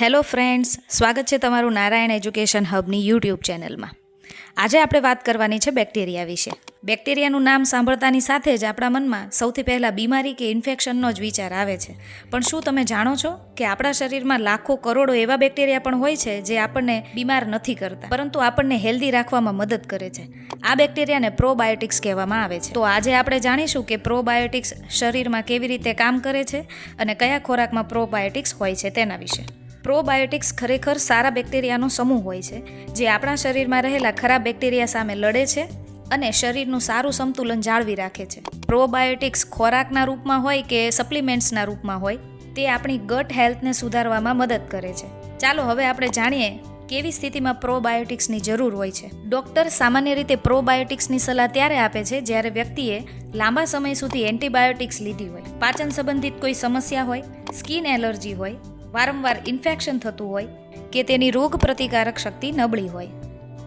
Hello friends, સ્વાગત છે તમારું નારાયણ એજ્યુકેશન હબની યુટ્યુબ ચેનલમાં. આજે આપણે વાત કરવાની છે બેક્ટેરિયા વિશે. બેક્ટેરિયાનું નામ સાંભળતાની સાથે જ આપણા મનમાં સૌથી પહેલાં બીમારી કે ઇન્ફેક્શનનો જ વિચાર આવે છે. પણ શું તમે જાણો છો કે આપણા શરીરમાં લાખો કરોડો એવા બેક્ટેરિયા પણ હોય છે જે આપણને બીમાર નથી કરતા, પરંતુ આપણને હેલ્ધી રાખવામાં મદદ કરે છે? આ બેક્ટેરિયાને પ્રોબાયોટિક્સ કહેવામાં આવે છે. તો આજે આપણે જાણીશું કે પ્રોબાયોટિક્સ શરીરમાં કેવી રીતે કામ કરે છે અને કયા ખોરાકમાં પ્રોબાયોટિક્સ હોય છે તેના વિશે. પ્રોબાયોટિક્સ ખરેખર સારા બેક્ટેરિયાનો સમૂહ હોય છે, જે આપણા શરીરમાં રહેલા ખરાબ બેક્ટેરિયા સામે લડે છે અને શરીરનું સારું સંતુલન જાળવી રાખે છે. પ્રોબાયોટિક્સ ખોરાકના રૂપમાં હોય કે સપ્લિમેન્ટ્સના રૂપમાં હોય, તે આપણી ગટ હેલ્થને સુધારવામાં મદદ કરે છે. ચાલો હવે આપણે જાણીએ કેવી સ્થિતિમાં પ્રોબાયોટિક્સની જરૂર હોય છે. ડૉક્ટર સામાન્ય રીતે પ્રોબાયોટિક્સની સલાહ ત્યારે આપે છે જ્યારે વ્યક્તિએ લાંબા સમય સુધી એન્ટીબાયોટિક્સ લીધી હોય. પાચન સંબંધિત કોઈ સમસ્યા હોય, સ્કિન એલર્જી હોય વારંવાર ઇન્ફેક્શન થતું હોય કે તેની રોગ પ્રતિકારક શક્તિ નબળી હોય.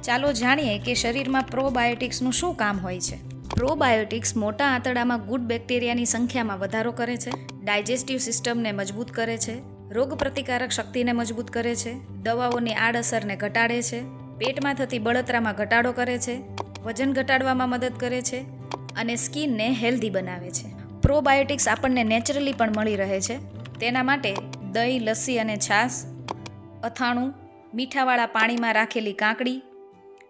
ચાલો જાણીએ કે શરીરમાં પ્રોબાયોટિક્સનું શું કામ હોય છે. પ્રોબાયોટિક્સ મોટા આંતરડામાં ગુડ બેક્ટેરિયાની સંખ્યામાં વધારો કરે છે ડાયજેસ્ટિવ સિસ્ટમને મજબૂત કરે છે રોગ પ્રતિકારક શક્તિને મજબૂત કરે છે, દવાઓની આડઅસરને ઘટાડે છે, પેટમાં થતી બળતરામાં ઘટાડો કરે છે, વજન ઘટાડવામાં મદદ કરે છે અને સ્કિનને હેલ્ધી બનાવે છે. પ્રોબાયોટિક્સ આપણને નેચરલી પણ મળી રહે છે. તેના માટે દહીં, લસ્સી અને છાશ, અથાણું, મીઠાવાળા પાણીમાં રાખેલી કાંકડી,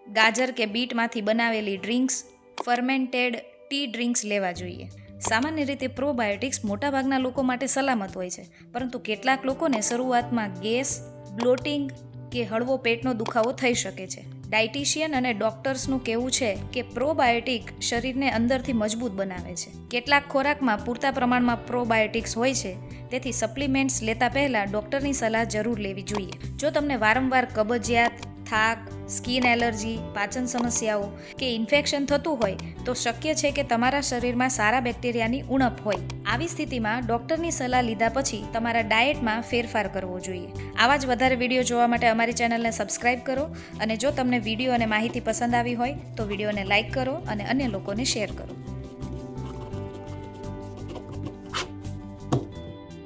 ગાજર કે બીટમાંથી બનાવેલી ડ્રિંક્સ, ફર્મેન્ટેડ ટી ડ્રિંક્સ લેવા જોઈએ. સામાન્ય રીતે પ્રોબાયોટિક્સ મોટાભાગના લોકો માટે સલામત હોય છે, પરંતુ કેટલાક લોકોને શરૂઆતમાં ગેસ, બ્લોટિંગ કે હળવો પેટનો દુખાવો થઈ શકે છે. ડાયટિશિયન અને ડોક્ટર્સનું કહેવું છે કે પ્રોબાયોટિક શરીરને અંદરથી મજબૂત બનાવે છે. કેટલાક ખોરાકમાં પૂરતા પ્રમાણમાં પ્રોબાયોટિક્સ હોય છે, તેથી સપ્લિમેન્ટ્સ લેતા પહેલાં ડૉક્ટરની સલાહ જરૂર લેવી જોઈએ. જો તમને વારંવાર કબજિયાત થાક, સ્કિન એલર્જી, પાચન સમસ્યાઓ કે ઇન્ફેક્શન થતું હોય તો શક્ય છે કે તમારા શરીરમાં સારા બેક્ટેરિયાની ઉણપ હોય. આવી સ્થિતિમાં ડૉક્ટરની સલાહ લીધા પછી તમારા ડાયટમાં ફેરફાર કરવો જોઈએ. આવા જ વધારે વીડિયો જોવા માટે અમારી ચેનલને સબસ્ક્રાઇબ કરો અને જો તમને વીડિયો અને માહિતી પસંદ આવી હોય તો વિડીયોને લાઇક કરો અને અન્ય લોકોને શેર કરો.